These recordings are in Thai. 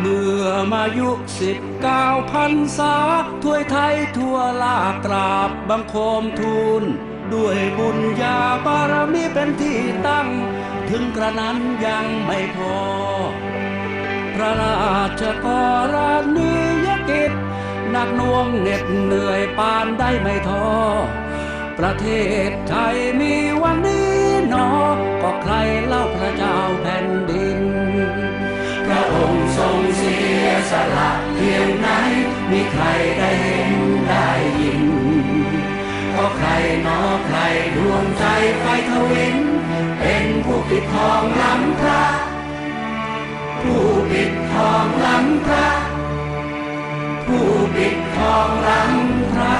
เมื่อมายุสิบเก้าพันษาถ้วยไทยทั่วลากราบบังคมทูล ด้วยบุญญาบารมีเป็นที่ตั้ง ถึงกระนั้นยังไม่พอ พระราชกรณียกิจหนักหน่วงเหน็ดเหนื่อยปานได้ไม่ท้อประเทศไทยมีวันนี้หนอก็ใครเล่า สียสละเพียงไหนมีใครได้เห็นได้ยินก็ใครนอใครดวงใจไฟทวิน เป็นผู้ปิดทองล้ำพระผู้ปิดทองล้ำพระผู้ปิดทองล้ำพระ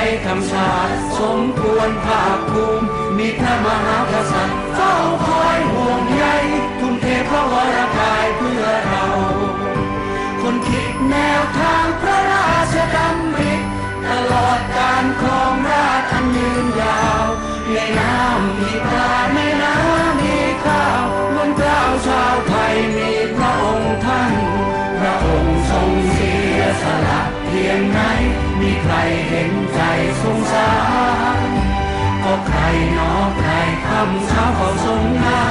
ทยทำชาติสมควรภาคภูมิ มีพระมหากษัตริย์เฝ้าคอยห่วงใยทุ่มเทพระวรก มีใครเห็นใจสงสารก็ใครหนอใครคำเช้าเขาสงสาร